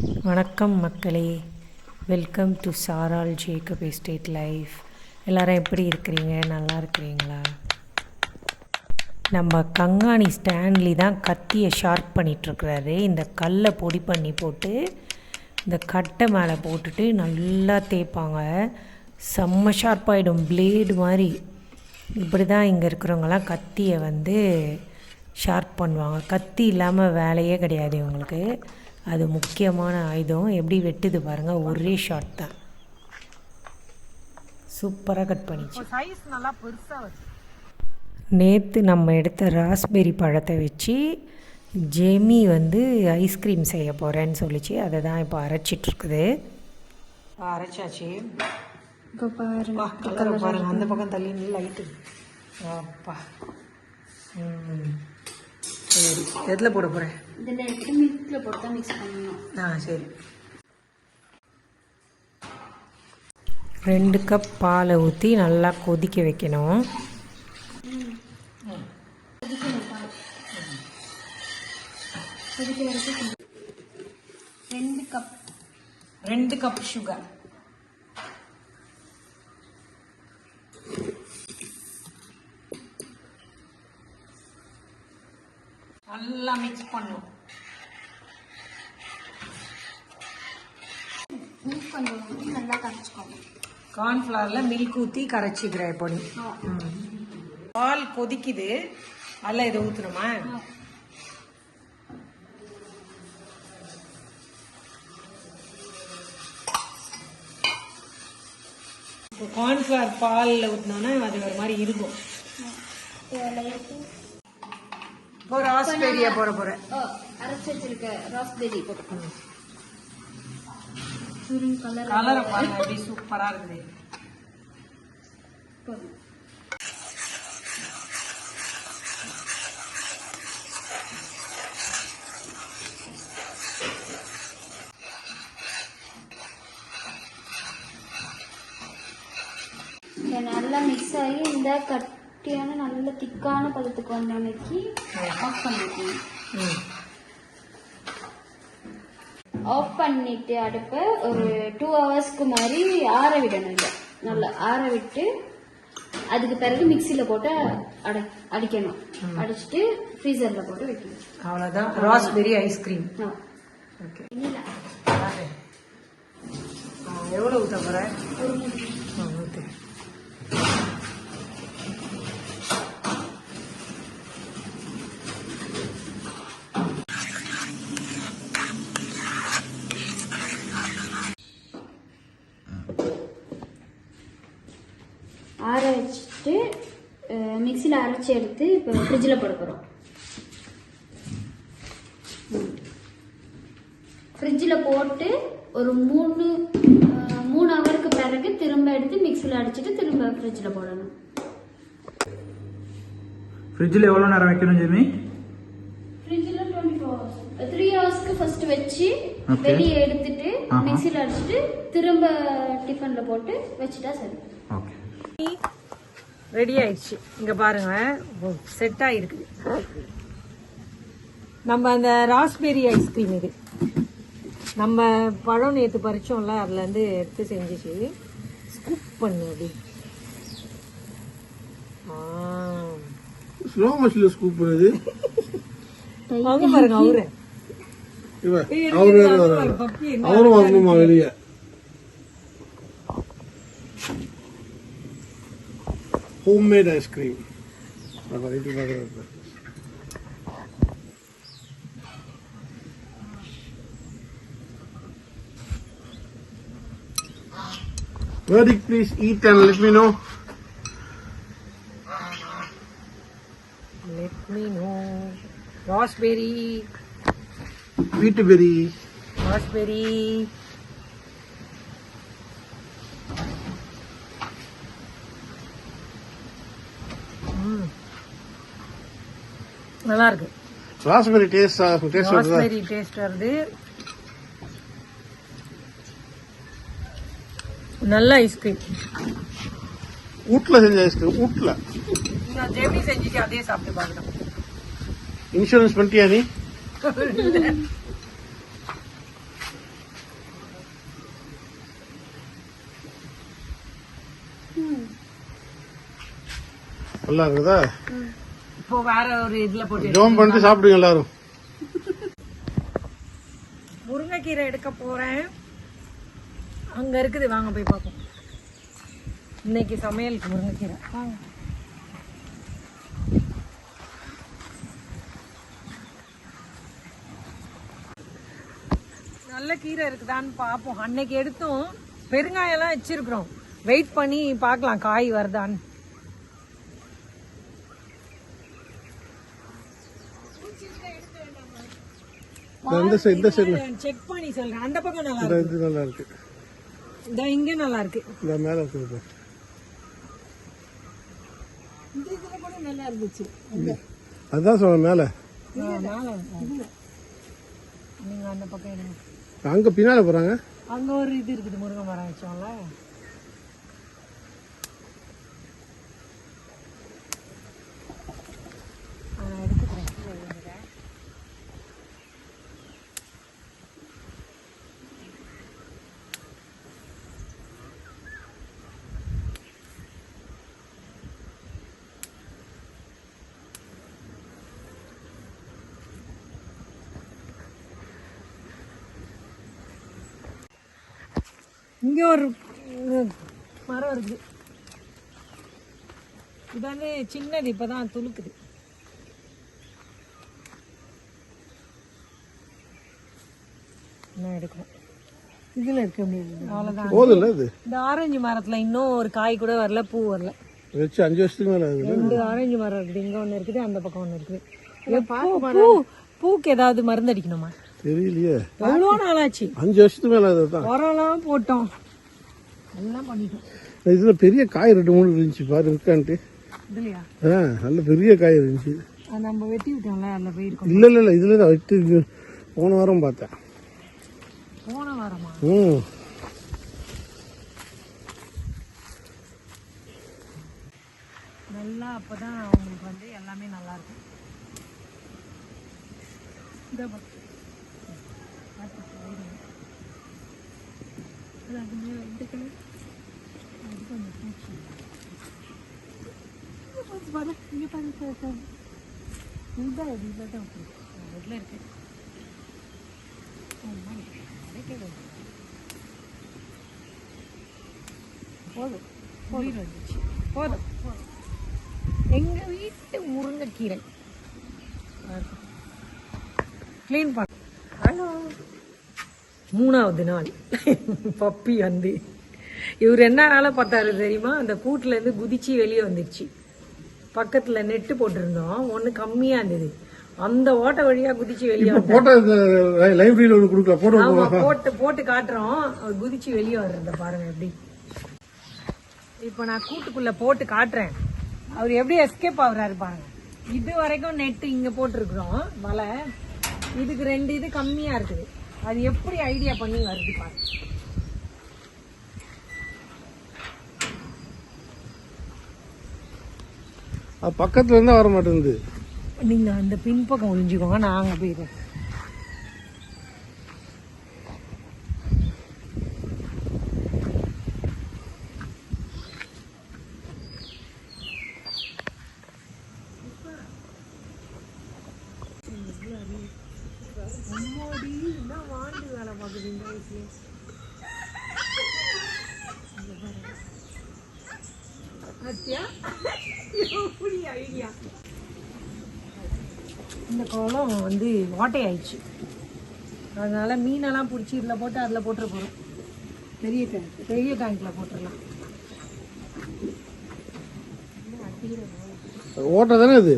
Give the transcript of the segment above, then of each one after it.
வணக்கம் மக்களே. Welcome to சாரால் ஜேக்கப் எஸ்டேட் லைஃப் எல்லாரும் எப்படி இருக்கிறீங்க? நல்லா இருக்கிறீங்களா? நம்ம கங்காணி ஸ்டான்லி தான் கத்தியை ஷார்ப் பண்ணிகிட்ருக்கிறாரு இந்த கல்லை பொடி பண்ணி போட்டு இந்த கட்டை மேலே போட்டுட்டு நல்லா தேய்ப்பாங்க. செம்ம ஷார்ப்பாகிடும் பிளேடு மாதிரி. இப்படி தான் இங்கே இருக்கிறவங்களாம் கத்தியை வந்து ஷார்ப் பண்ணுவாங்க. கத்தி இல்லாமல் வேலையே கிடையாது இவங்களுக்கு. அது முக்கியமான ஆயுதம். எப்படி வெட்டுது பாருங்கள் ஒரே ஷார்ட் தான். சூப்பராக கட் பண்ணிச்சு. சைஸ் நல்லா பெருசா வச்சு. நேற்று நம்ம எடுத்த ராஸ்பெரி பழத்தை வச்சு ஜெமி வந்து ஐஸ்கிரீம் செய்ய போகிறேன்னு சொல்லிச்சு. அதை தான் இப்போ அரைச்சிட்ருக்குது. அரைச்சாச்சு. இப்போ பாரு அப்பா கலரை பாருங்க. அந்த பக்கம் தள்ளி லைட்டு அப்பா. ம். சரி. எதில் போட போகிறேன் இதில் எடுத்து மில்கில் போட்டு தான் மிக்ஸ் பண்ணணும் ஆ சரி ரெண்டு கப் பாலை ஊற்றி நல்லா கொதிக்க வைக்கணும் ரெண்டு கப் ரெண்டு கப் சுகர் நல்லா மிக்ஸ் பண்ணும் மில்க் கொஞ்சம் ஊற்றி நல்லா கரைச்சிக்கோங்க. கார்ன்ஃப்ளவரில் மில்க் ஊற்றி கரைச்சிக்கிற பொடி பால் கொதிக்குது. அதில் இதை ஊற்றணுமா இப்போ கார்ன்ஃப்ளவர் பாலில் ஊற்றினோன்னா அது ஒரு மாதிரி இருக்கும். இப்போ ராஸ்பெரியா போகிறேன் ஓ அரைச்சி வச்சிருக்க ராஸ்பெரி க்ரீன் கலர் கலரை பாருங்க அப்படி சூப்பராக இருக்குது. நல்லா மிக்ஸ் ஆகி இந்த கட்டியான நல்ல திக்கான பதத்துக்கு வந்த அன்னைக்கு ஆஃப் பண்ணிக்கணும் ஆஃப் பண்ணிட்டு அடுப்பை ஒரு டூ ஹவர்ஸ்க்கு மாதிரி ஆற விடணும் இல்லை நல்லா ஆற விட்டு அதுக்கு பிறகு மிக்சியில் போட்டு அடை அடிக்கணும். அடிச்சிட்டு ஃப்ரீசரில் போட்டு வைக்கணும். அவ்வளோதான் ராஸ்பெரி ஐஸ்கிரீம். ஓகே இல்லை எவ்வளோ ஊற்ற போகிறேன் ஒரு மூணு ஊற்று ஆற வச்சுட்டு மிக்சியில் அரைச்சி எடுத்து இப்போ ஃப்ரிட்ஜில் போட போகிறோம் ஃப்ரிட்ஜில் போட்டு ஒரு மூணு மூணு ஹவருக்கு பிறகு திரும்ப எடுத்து மிக்சியில் அடிச்சிட்டு திரும்ப ஃப்ரிட்ஜில் போடணும். ஃப்ரிட்ஜில் எவ்வளோ நேரம் வைக்கணும் ஜெமி ஃப்ரிட்ஜில் டுவெண்ட்டி ஃபோர் ஹவர்ஸ் த்ரீ ஹவர்ஸ்க்கு ஃபர்ஸ்ட் வச்சு. வெளியே எடுத்துட்டு. மிக்சியில் அடிச்சிட்டு திரும்ப டிஃபனில் போட்டு வச்சுட்டா சரி. ஓகே ரெடி ஆயிடுச்சு. இங்க பாருங்க. செட் ஆயிருக்கு. நம்ம அந்த ராஸ்பெரி ஐஸ்கிரீம் இது. நம்ம பழம் நேற்று பறிச்சோம்ல அதுல இருந்து எடுத்து செஞ்சுச்சு. ஸ்கூப் பண்ணு அப்படி ஆ. ஸ்லோ மோஷன்ல ஸ்கூப் பண்ணுது அவங்க பாருங்க அவரு. அவரும் வரணுமா வெளியே? homemade ice cream. Verdict, please eat and let me know. Let me know. Raspberry. Wheatberry. Raspberry. நல்லா இருக்கு raspberry taste taste raspberry taste வருது. நல்ல ஐஸ்கிரீம் ஊட்ல செஞ்ச ஐஸ்கிரீம் வீட்டில் நான் ஜெர்னி செஞ்சுட்டு அதே சாப்பிட்டு பார்க்குறேன் இன்சூரன்ஸ் பண்ணிட்டியா நீ? நல்லா இருக்குதா? இப்போ வேற ஒரு இதுல போட்டு ஜோம் பண்ணிட்டு சாப்பிடுங்க எல்லாரும். முருங்கைக்கீரை எடுக்க போறேன். அங்க இருக்குது வாங்க போய் பார்ப்போம். இன்னைக்கு சமையலுக்கு முருங்கைக்கீரை. வாங்க. நல்ல கீரை இருக்குதான்னு பார்ப்போம். அன்னைக்கு எடுத்தோம் பெருங்காயம்லாம் வச்சிருக்கிறோம். வெயிட் பண்ணி பார்க்கலாம் காய் வருதான்னு. இந்த சைடு இந்த சைடு செக் பண்ணி சொல்றேன். அந்த பக்கம் நல்லா இருக்கு. இது நல்லா இருக்கு. இந்த இங்க நல்லா இருக்கு. இந்த மேல இருக்குது பாரு. இந்த இதுல கூட நல்லா இருந்துச்சு. அதான் சொல்ல மேல. நீங்க அந்த பக்கம் அங்க பின்னால போறாங்க. அங்க ஒரு இது இருக்குது முருங்கை மரம் வச்சோம்ல. இங்க ஒரு மரம் இருக்குது இது வந்து சின்னது இப்பதான் துளுக்குது. என்ன எடுக்கணும். இதுல இருக்க முடியாது. போதும்ல இது? இந்த ஆரஞ்சு மரத்துல இன்னும் ஒரு காய் கூட வரல பூ வரல. வச்சு அஞ்சு வருஷத்துக்கு மேல ஆகுது. ரெண்டு ஆரஞ்சு மரம் இருக்குது இங்க ஒண்ணு இருக்குது அந்த பக்கம் ஒண்ணு இருக்குது. பூ பூக்கு ஏதாவது மருந்து அடிக்கணுமா? தெரியலையே. எவ்வளோ நாளாச்சு. அஞ்சு வருஷத்துக்கு மேல தான் உரம்லாம் போட்டோம். எல்லாம் பண்ணிட்டோம். இதுல பெரிய காய் ரெண்டு மூணு இருந்துச்சு பாரு இருக்கான்ட்டு. இதுலையா? ஆ நல்ல பெரிய காய் இருந்துச்சு. அது நம்ம வெட்டி விட்டோம்ல அதில் போயிருக்கோம் இல்ல இல்ல இல்ல இதுல தான் வெட்டு போன வாரம் பார்த்தேன். போன வாரமா? ம். நல்லா அப்பதான் அவங்களுக்கு வந்து எல்லாமே நல்லா இருக்கும். இந்த. அது அது கொஞ்சம் பூச்சி. பாரு, பாரு, இருக்கு. போதும் வந்துச்சு போதும் போதும் எங்க வீட்டு முருங்கைக்கீரை க்ளீன் பண்ண மூணாவது நாள். பப்பி வந்து. இவர் என்ன வேலை பார்த்தாரு தெரியுமா? அந்த கூட்டுல இருந்து குதிச்சு வெளியே வந்துடுச்சு பக்கத்துல நெட்டு போட்டிருந்தோம். ஒண்ணு கம்மியா இருந்தது. அந்த ஓட்டை வழியா குதிச்சு வெளியே போட்டோ ஒன்று போட்டோ காட்டுறோம். குதிச்சு வெளியே வர்றத பாருங்க எப்படி. இப்போ நான் கூட்டுக்குள்ள போட்டு காட்டுறேன். அவர் எப்படி எஸ்கேப் ஆகுறாரு பாருங்க. இது வரைக்கும் நெட் இங்க போட்டிருக்கிறோம். வலை இதுக்கு ரெண்டு இது கம்மியா இருக்குது. அது எப்படி ஐடியா பண்ணி வருது பாருங்க பக்கத்துல இருந்தா வர மாட்டேங்குது நீங்க அந்த பின்பக்கம் ஒளிஞ்சுக்கோங்க நான் அங்க போயிடுறேன். அம்மாடி, என்ன வாண்டு வேலை பார்க்குது இந்த வயசுல. இங்க எப்படி ஐடியா. இந்த குளம் வந்து ஓட்டை ஆயிடுச்சு. அதனால மீனெல்லாம் பிடிச்சி இதில் போட்டு அதில் போட்டுற போகிறோம் பெரிய டேங்க் பெரிய டேங்க்கில் போட்டுடலாம் ஓட்டை தானே இது?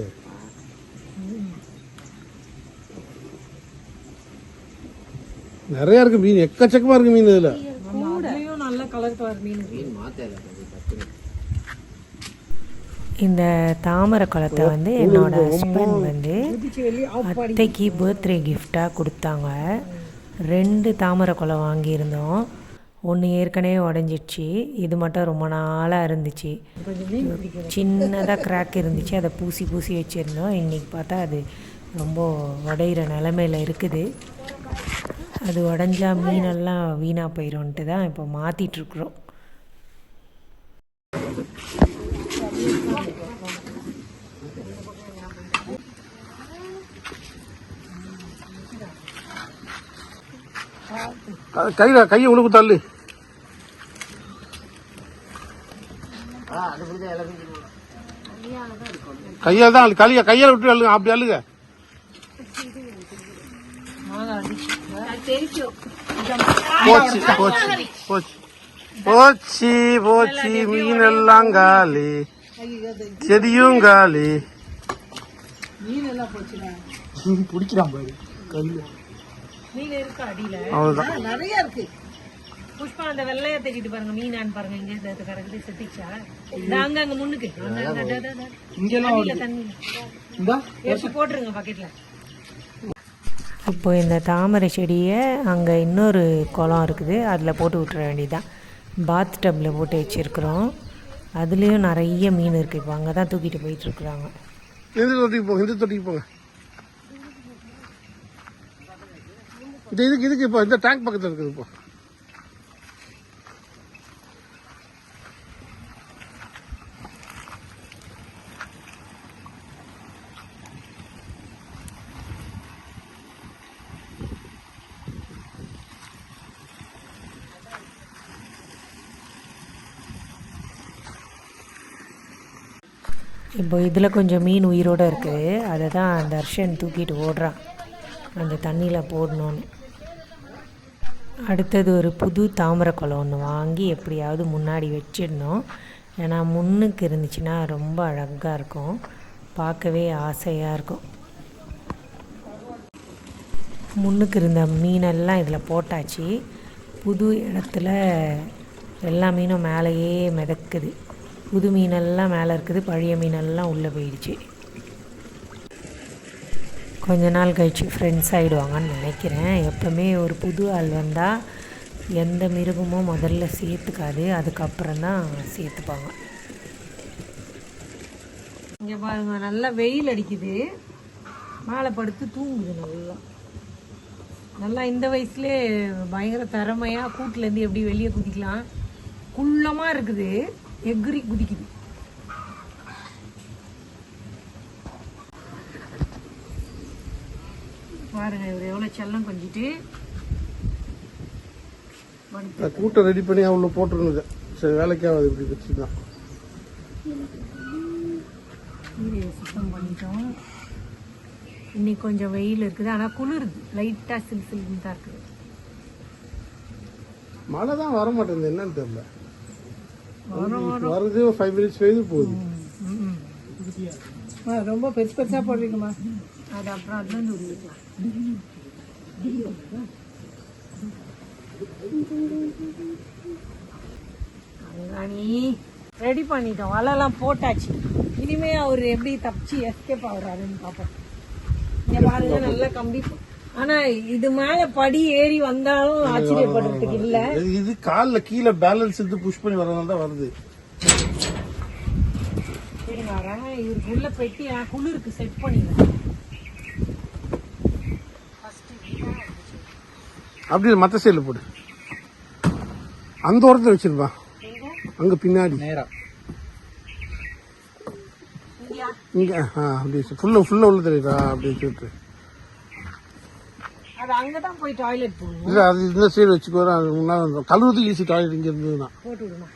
நிறைய இருக்கு மீன் எக்கச்சக்கமா இருக்கு மீன் இதுல. நம்ம அதுலேயும் நல்ல கலர் கலர் மீன் இந்த தாமரை குளத்தை வந்து என்னோட ஹஸ்பண்ட் வந்து அத்தைக்கு பர்த்டே கிஃப்டாக கொடுத்தாங்க. ரெண்டு தாமரை குளம் வாங்கியிருந்தோம். ஒன்று ஏற்கனவே உடஞ்சிடுச்சு. இது மட்டும் ரொம்ப நாளாக இருந்துச்சு. சின்னதாக கிராக் இருந்துச்சு. அதை பூசி பூசி வச்சுருந்தோம். இன்றைக்கி பார்த்தா அது ரொம்ப உடையிற நிலமையில இருக்குது. அது உடஞ்சா மீனெல்லாம் வீணாக போயிரும்ன்ட்டு தான் இப்போ மாற்றிட்டுருக்குறோம் கையில் கையை உழுக்கு தள்ளு. கையால் தான் கையை கையால் விட்டு அழுங்க அப்படி அழுக. போச்சு போச்சு போச்சு. போச்சு போச்சு மீன் எல்லாம் காலி. செடியும் காலி. பிடிக்கிறான் பாரு கையில மீன் இருக்கா அடியில? அவ்வளவுதான். புஷ்பா அந்த வெள்ளைய தூக்கிட்டு பாருங்க மீனான்னு பாருங்க இங்க செத்திச்சா? அங்க அங்க முன்னுக்கு. தண்ணியில தண்ணி இந்தா எடுத்து போட்டுருங்க பக்கெட்ல இப்போ இந்த தாமரை செடியை அங்கே இன்னொரு குளம் இருக்குது. அதில் போட்டு விட்டுற வேண்டியதான் பாத் டப்பில் போட்டு வச்சுருக்குறோம். அதுலேயும் நிறைய மீன் இருக்குது இப்போ அங்கே தான் தூக்கிட்டு போயிட்டுருக்குறாங்க எந்த தொட்டிக்கு போங்க? இந்த தொட்டிக்கு போங்க. இந்த இதுக்கு இதுக்கு இப்போ இந்த டேங்க் பக்கத்தில் இருக்குது இப்போ. இப்போ இதில் கொஞ்சம் மீன் உயிரோடு இருக்குது அதை தான் அர்ஷன் தூக்கிட்டு ஓடுறான். அந்த தண்ணியில் போடணும்னு. அடுத்தது ஒரு புது தாமரை குளம் ஒன்று வாங்கி எப்படியாவது முன்னாடி வச்சிடணும். ஏன்னா முன்னுக்கு இருந்துச்சுன்னா ரொம்ப அழகாக இருக்கும். பார்க்கவே ஆசையாக இருக்கும். முன்னுக்கு இருந்த மீனெல்லாம் இதில் போட்டாச்சு. புது இடத்துல எல்லா மீனும் மேலேயே மிதக்குது. புது மீனெல்லாம் மேலே இருக்குது பழைய மீனெல்லாம் உள்ளே போயிடுச்சு. கொஞ்ச நாள் கழிச்சு ஃப்ரெண்ட்ஸ் ஆகிடுவாங்கன்னு நினைக்கிறேன். எப்போவுமே ஒரு புது ஆள் வந்தால் எந்த மிருகமும் முதல்ல சேர்த்துக்காது அதுக்கப்புறம் தான் சேர்த்துப்பாங்க. இங்கே பாருங்க நல்லா வெயில் அடிக்குது. மேலே படுத்து தூங்குது நல்லா. நல்லா இந்த வயசுலே பயங்கர திறமையாக கூட்டிலேருந்து எப்படி வெளியே குதிக்கலாம். குள்ளமாக இருக்குது. எகிரி குதிக்குது. பாருங்க இவர் எவ்வளோ செல்லம் கொஞ்சிட்டு. நான் கூட்டை ரெடி பண்ணி அவ்வளோ போட்டுருந்தது சரி வேலைக்கு ஆகாது இப்படி வச்சு தான் சுத்தம் பண்ணிட்டோம். இன்னைக்கு கொஞ்சம் வெயில் இருக்குது ஆனால் குளிருது. லைட்டாக சில் சில்லுன்னு தான் இருக்குது. மழை தான் வர மாட்டேங்குது என்னன்னு தெரியல. வருது ஃபைவ் மினிட்ஸ் பெய்து போகுது. ரொம்ப பெருசு பெருசாக போடுவீங்கம்மா அது அப்புறம் அங்காணி ரெடி பண்ணிட்டோம். வலைலாம் போட்டாச்சு. இனிமே அவர் எப்படி தப்பிச்சு எஸ்கேப் ஆகுறாருன்னு பார்ப்போம் இங்க பாருங்க நல்ல கம்பி ஆனா இது மேல படி ஏறி வந்தாலும் ஆச்சரியப்படுறதுக்கு இல்ல இது- இது காலில் கீழே பேலன்ஸ் எடுத்து புஷ் பண்ணி வரதுனால தான் வருது. இருங்க வரேன். இவருக்கு உள்ள பெட்டி நான் குளிருக்கு செட் பண்ணிடுறேன். அப்படி மற்ற சைடில் போடு. அந்த ஓரத்தில் வச்சிருப்பா. அங்க பின்னாடி. நேரா. இங்க ஆ அப்படி ஃபுல்லா ஃபுல்லா உள்ள தெரியுதா அப்படி வச்சுட்டு. அது அங்கதான் போய் டாய்லெட் போகணும் இல்ல அது இந்த சைடு வச்சுக்கோ அது முன்னாடி கழுவுறதுக்கு ஈஸி டாய்லெட் இங்க இருந்ததுன்னா. போட்டு விடுமா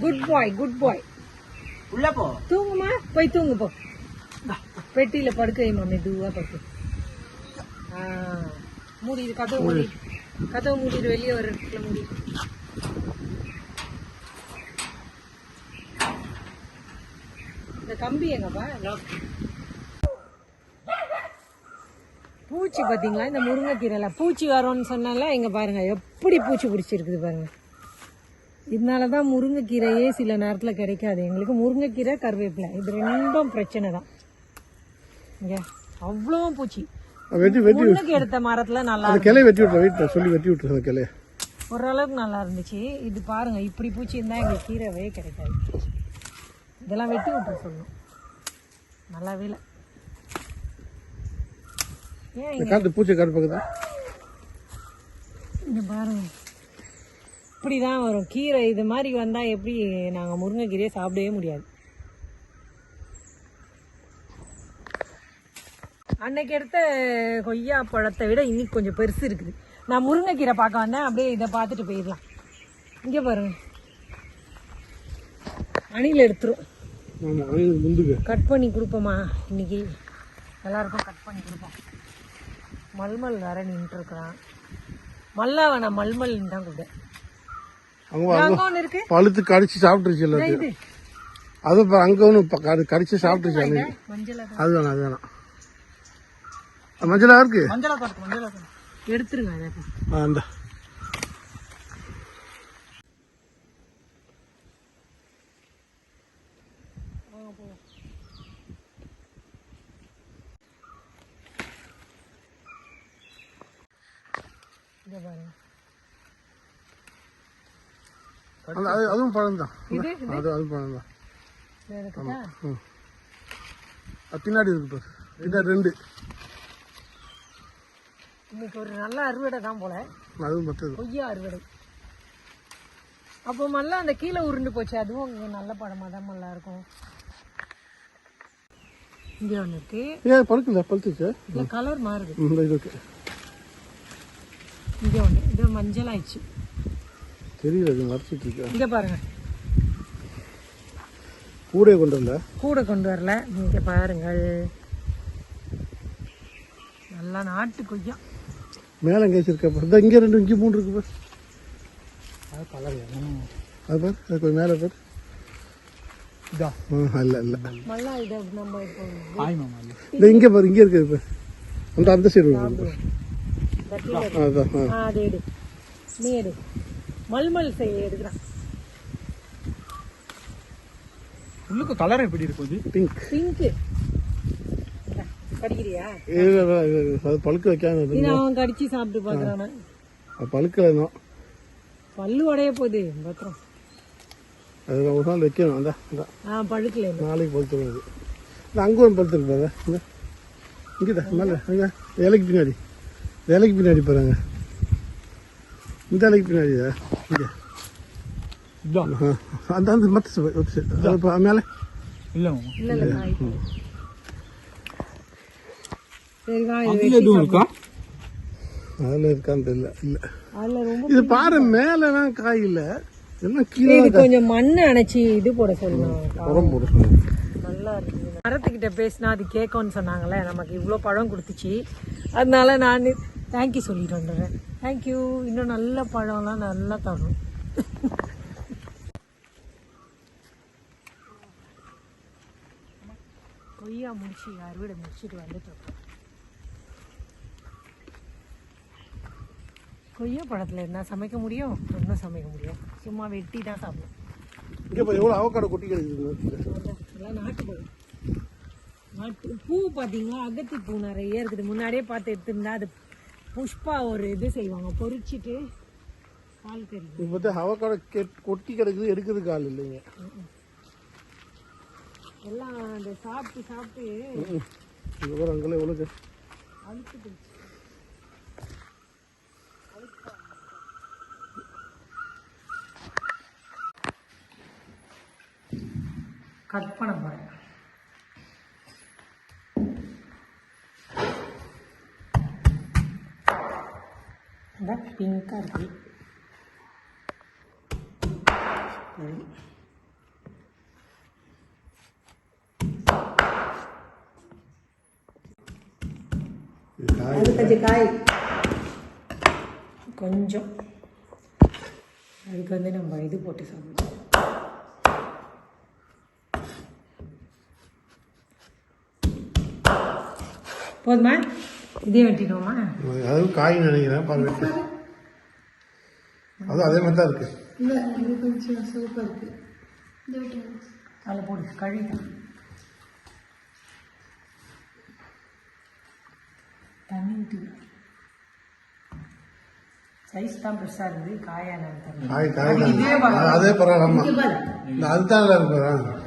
குட் பாய் குட் பாய் உள்ள போ. தூங்குமா? போய் தூங்கு போ. பெட்டியில படுக்க வைமா மெதுவா படுக்க ஆ, மூடிடு கதவு மூடி. கதவு மூடிடு வெளியே வர இடத்துல மூடி. இந்த கம்பி எங்கப்பா. பூச்சி பாத்தீங்களா? இந்த முருங்கைக்கீரைல பூச்சி வரும்னு சொன்னால இங்க பாருங்க எப்படி பூச்சி பிடிச்சிருக்குது பாருங்க. இதனால தான் முருங்கைக்கீரையே சில நேரத்தில் கிடைக்காது. எங்களுக்கு முருங்கைக்கீரை கருவேப்பிலை. இது ரெண்டும் பிரச்சனை தான். இங்க அவ்வளோ பூச்சி. வெட்டி எடுத்த மரத்துல நல்லா கிளைய வெட்டி விட்டுறேன் வீட்டில் சொல்லி வெட்டி விட்டுறேன் அந்த கிளைய. ஓரளவுக்கு நல்லா இருந்துச்சு. இது பாருங்க இப்படி பூச்சி இருந்தா எங்களுக்கு கீரைவே கிடைக்காது. இதெல்லாம் வெட்டி விட்டுற சொல்லணும். நல்லாவே இல்லை ஏன் காட்டு பூச்சி இங்க பாருங்க. இப்படி தான் வரும். கீரை இது மாதிரி வந்தால் எப்படி நாங்கள் முருங்கைக்கீரையை சாப்பிடவே முடியாது. அன்னைக்கு எடுத்த கொய்யா பழத்தை விட இன்னைக்கு கொஞ்சம் பெருசு இருக்குது. நான் முருங்கைக்கீரை பார்க்க வந்தேன். அப்படியே இதை பார்த்துட்டு போயிடலாம். இங்கே பாருங்க. அணில் எடுத்துரும். கட் பண்ணி கொடுப்போமா இன்னைக்கு. எல்லாருக்கும் கட் பண்ணி கொடுப்போம். மல்மல் வேற நின்றுட்டு இருக்கிறான் மல்லா வேணாம் மல்மல் தான் கூட அவங்க பழுத்து கடிச்சு சாப்பிட்டுருச்சு இல்லை அது இப்போ அங்கே ஒன்று அது கடிச்சு சாப்பிட்டுருச்சு அது வேணாம் அது வேணாம் அது மஞ்சளா இருக்கு? எடுத்துருங்க அதை ஆ, இந்த இதை பாருங்க அந்த- அது அதுவும் பழம் தான் இது? அது அது பழம் தான் இது இருக்குதா அது பின்னாடி இருக்கு பாரு. பின்னாடி ரெண்டு. இன்னைக்கு ஒரு நல்ல அறுவடை தான் போல. அதுவும் பத்தது. கொய்யா அறுவடை. அப்போ மல்ல அந்த கீழே உருண்டு போச்சு. அதுவும் இங்கே நல்ல பழமாக தான் மல்லா இருக்கும். இங்கே ஒன்று இருக்கு ஏன் பழுக்கல பழுத்துச்சு? இல்லை கலர் மாறுது. இங்கே ஒன்று இது மஞ்சள் ஆயிடுச்சு. தெரியல இது மறைச்சிட்டு இருக்கு? இங்கே பாருங்க. கூடையை கொண்டு வரல கூட கொண்டு வரல. இங்கே பாருங்கள். நல்லா நாட்டு கொய்யா. மேலே எங்கே வச்சிருக்க இந்த இங்கே ரெண்டு இங்கே மூணு இருக்கு பாரு. அது கலர் அது பாரு அது கொஞ்சம் மேலே பாரு. இதா. இல்லை இல்லை மல்லா இதை நம்ம இப்போ ஆய் மாமா இது. இந்த இங்கே பாரு இங்கே இருக்குது பாரு. அந்த அந்த சைடு நீ எடு. மல்மல் செய்ய எடுக்கிறான். உள்ளுக்கு கலர் எப்படி இருக்கும் இது? பிங்க் பிங்க்கு கடிக்கிறியா அது பழுக்க வைக்காம இது இருக்கு. அவன் கடிச்சு சாப்பிட்டு பார்க்கறான அது பழுக்கல இன்னும். பல்லு உடைய போகுது பத்திரம். அது ஒரு நாள் வைக்கணும். அதான் ஆ பழுக்கல. நாளைக்கு பழுத்துடும் அது இந்த அங்கே ஒன்று பழுத்துருக்கு பாரு. இந்த. இங்கே தான் மேலே. அங்கே இலைக்கு பின்னாடி. இலைக்கு பின்னாடி பாருங்க. இந்த இலைக்கு பின்னாடியா? இல்ல இல்ல காய் சரி வா இது அதுல இருக்கான்னு தெரியல இல்லை அதுல ரொம்ப இது பாரு மேலலாம் காய் இல்லை எல்லாம் கீழே கொஞ்சம் மண்ணு அணைச்சி இது போட சொல்லணும் உரம் போட நல்லா இருக்கு மரத்துக்கிட்ட பேசினா அது கேட்கும்னு சொன்னாங்களே நமக்கு இவ்வளோ பழம் கொடுத்துச்சு. அதனால நான் தேங்க்யூ சொல்லிட்டு வந்துடுறேன் தேங்க்யூ இன்னும் நல்ல பழம்லாம் நல்லா தரும். கொய்யா முடிச்சு அறுவடை முடிச்சுட்டு வந்துட்டு இருக்கோம். கொய்யா பழத்தில் என்ன சமைக்க முடியும்? ஒன்றும் சமைக்க முடியும்? சும்மா வெட்டி தான் சாப்பிடும். இங்கே பாரு எவ்வளோ அவக்காடோ கொட்டி கிடைக்குது எல்லாம் நாட்டு பழம் நாட்டு பூ பார்த்தீங்களா? அகத்தி பூ நிறைய இருக்குது. முன்னாடியே பார்த்து எடுத்திருந்தா அது புஷ்பா ஒரு இது செய்வாங்க. பொரிச்சிட்டு பால் கறி. இப்போ பார்த்தா அவக்காடோ கெட் கொட்டி கிடக்குது எடுக்கிறதுக்கு ஆள் இல்லைங்க. எல்லாம் அந்த சாப்பிட்டு சாப்பிட்டு பாரு அங்கெல்லாம் எவ்வளோ அழுத்து போச்சு. கட் பண்ண பிங்காக இருக்கு சரி காய். அது கொஞ்சம் காய். கொஞ்சம். அதுக்கு வந்து நம்ம இது போட்டு சாப்பிடுவோம் போதுமா? இதே வெட்டிடுவோமா? அதுவும் காய் நினைக்கிறேன் பாரு அதுவும் அதே மாதிரி தான் இருக்கு. இல்லை இது கொஞ்சம் சூப்பர் இருக்கு. அதில் போடு கழுவிட்டேன் தண்ணி ஊற்றி சைஸ் தான் பெருசாக இருக்குது காயா நான் தெரியல காய் காய் அது அதே பரவாயில்ல அதுதான் நல்லா இருக்கு பாரு.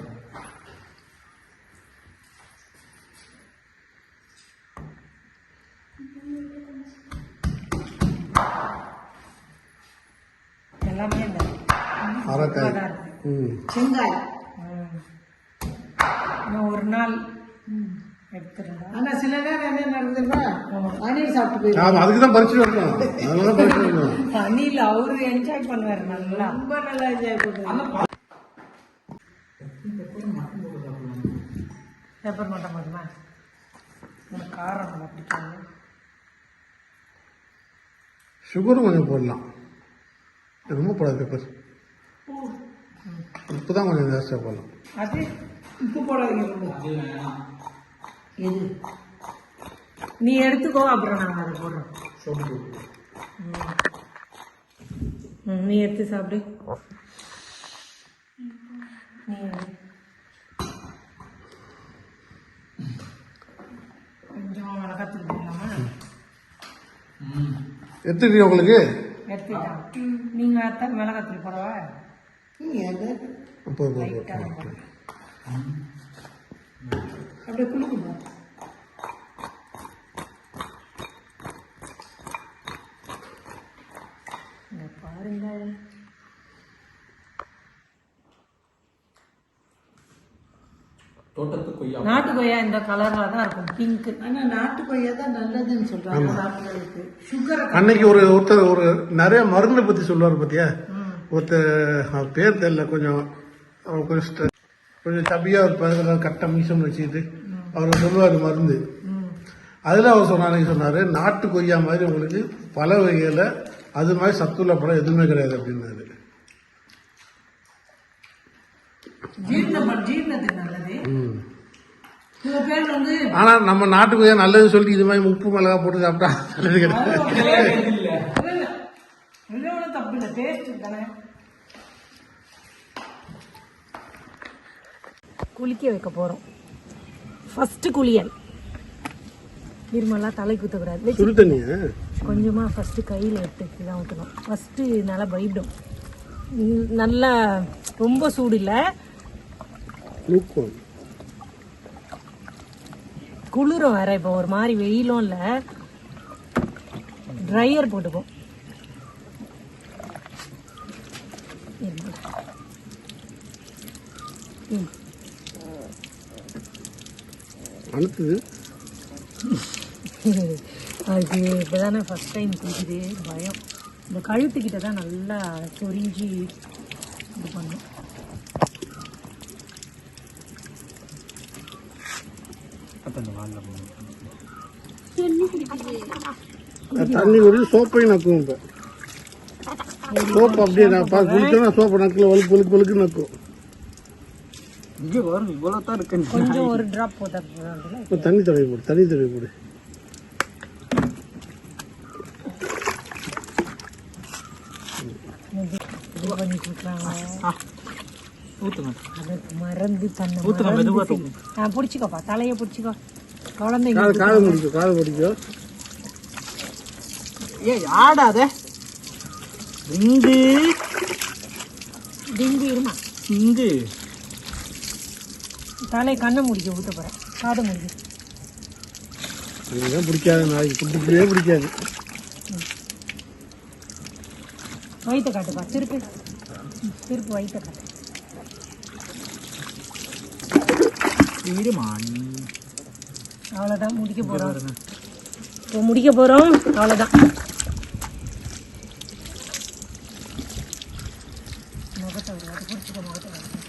எல்லாமே இந்த அரைக்காய் தான் இருக்கு ம் செங்காய். ஒரு நாள் ஆனா சில நேரம் என்ன நடந்துருவா அணில் சாப்பிட்டு போயிடும் ஆமா அதுக்கு தான் பறிச்சு வரணும். அனில் அவரு என்ஜாய் பண்ணுவார் நல்லா. ரொம்ப நல்லா என்ஜாய் பண்ணுவாங்க பேப்பர் மட்டும் போதுமா? எனக்கு காரம் நல்லா பிடிக்காது. சுகரும் கொஞ்சம் போடலாம். ரொம்ப போடாது பேப்பர் உப்பு தான் கொஞ்சம் ஜாஸ்தியாக போடலாம் அது உப்பு போடாதீங்க நீ எடுத்துக்கோ அப்புறம் நாங்கள் அதை போடுறோம். ம், நீ எடுத்து சாப்பிடு. கொஞ்சம் மிளகாத்தூள் போடலாமா? எடுத்துக்கிட்டீங்க உங்களுக்கு? எடுத்துக்கிட்டான் நீங்கள் அத்தை மிளகாத்தூள் போடவா? நீ அப்படியே குளுக்குமா? இங்க பாருங்கள் தோட்டத்து கொய்யா. நாட்டு கொய்யா இந்த கலரில் தான் இருக்கும். பிங்க் ஆனா நாட்டு கொய்யா தான் நல்லதுன்னு சொல்றாங்க டாக்டர்களுக்கு சுகரை அன்னைக்கு ஒரு ஒருத்தர் ஒரு நிறைய மருந்தை பற்றி சொல்லுவார் பார்த்தியா ஒருத்தர் பேர் தெரியல கொஞ்சம் அவர் கொஞ்சம் கொஞ்சம் சபியாக இருப்பார் கட்டை மீசம் வச்சுக்கிட்டு. அவர் சொல்லுவார் மருந்து. அதில் அவர் சொன்னாரு சொன்னார் நாட்டு கொய்யா மாதிரி உங்களுக்கு பல வகையில் அது மாதிரி சத்துள்ள பழம் எதுவுமே கிடையாது அப்படின்னாரு. நல்லது. ஆனால் நம்ம நாட்டு கொய்யா நல்லதுன்னு சொல்லி இது மாதிரி உப்பு மிளகா போட்டு சாப்பிட்டா நல்லது கிடையாது இது ஒன்றும் தப்பு இல்லை டேஸ்ட் தானே குளிக்க வைக்க போகிறோம் ஃபஸ்ட்டு குளியல். இருமெல்லாம் தலைக்கு ஊற்றக்கூடாது கொஞ்சமாக ஃபஸ்ட்டு கையில் எடுத்து தான் ஊற்றணும் ஃபஸ்ட்டு நல்லா பயப்படும் நல்லா ரொம்ப சூடு இல்லை குளிரும் வேற இப்போ ஒரு மாதிரி வெயிலும் இல்லை. ட்ரையர் போட்டுக்கும். ம். அனுப்புது அது இப்போதானே ஃபஸ்ட் டைம் குடிக்குது பயம். இந்த கழுத்துக்கிட்ட தான் நல்லா சொரிஞ்சு இது பண்ணும். தண்ணி ஒரு சோப்பையும் நக்கும் இப்போ. சோப்பு அப்படியே நான் குளிச்சோன்னா சோப்பை நக்கில் வலுக்கு வலுக்கு வலுக்கு நக்கும் இங்கே வரும் இவ்வளோ தான் இருக்கு. கொஞ்சம் ஒரு ட்ராப் போட்டால் தண்ணி தடவி போடு தண்ணி தடவி போடு. மறந்து. ஆ பிடிச்சிக்கோப்பா தலையை பிடிச்சிக்கோ. குழந்தைங்க காது முடிக்கும் காது முடிக்கும் ஏய் ஆடாத. இருமா? இங்கு தலை கண்ணை முடிக்க ஊற்ற போகிறேன் காதை முடிக்க அதுதான் பிடிக்காது நாளைக்கு பிடிக்கவே பிடிக்காது. வயிற்ற காட்டுப்பா. திருப்பு. திருப்பு வயிற்ற காட்டு. அவ்வளோதான் முடிக்க போகிறோம் இப்போ முடிக்க போகிறோம் அவ்வளோதான் முகத்தை ஒரு வாட்டி பிடிச்சிக்க முகத்தை ஒரு வாட்டி.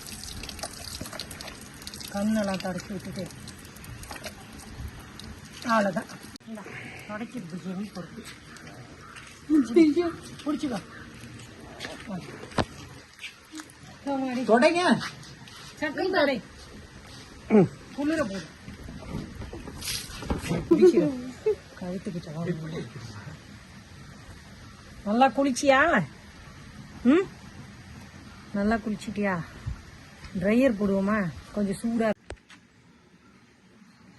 கண்ணெல்லாம் தொடச்சி விட்டுட்டு அவ்வளோதான் தொடச்சிட்டு ஜெனி பொறுத்து பிடிச்சிக்கோ. சரி. தொடங்க. சட்னி தொடை. குளிர போடு. கழுத்துக்கு சவால் நல்லா குளிச்சியா? ம்? நல்லா குளிச்சிட்டியா? ட்ரையர் போடுவோமா? கொஞ்சம் சூடா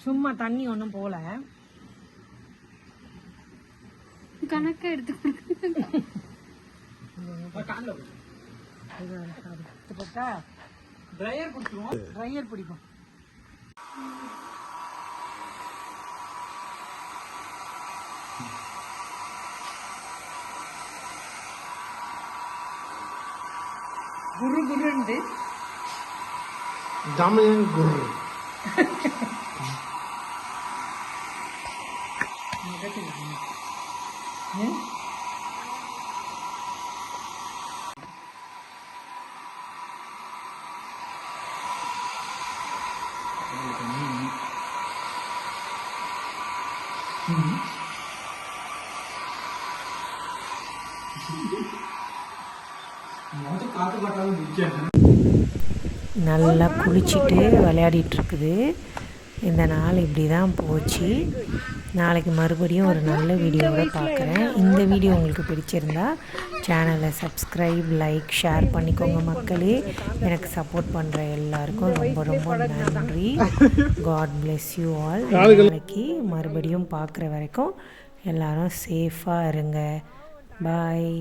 சும்மா தண்ணி ஒன்றும் போல. கணக்கா எடுத்து போட்டா ட்ரையர் கொடுத்துருவோம் ட்ரையர் பிடிக்கும் குரு குருண்டு. ஜாமியன் குரு. நல்லா குளிச்சுட்டு விளையாடிட்டு இருக்குது இந்த நாள் இப்படி தான் போச்சு. நாளைக்கு மறுபடியும் ஒரு நல்ல வீடியோவோட பார்க்குறேன். இந்த வீடியோ உங்களுக்கு பிடிச்சிருந்தா சேனலை சப்ஸ்கிரைப் லைக் ஷேர் பண்ணிக்கோங்க மக்களே. எனக்கு சப்போர்ட் பண்ணுற எல்லாருக்கும் ரொம்ப ரொம்ப நன்றி. காட் பிளெஸ் யூ ஆல் நாளைக்கு மறுபடியும் பார்க்குற வரைக்கும் எல்லாரும் சேஃபாக இருங்க. பாய்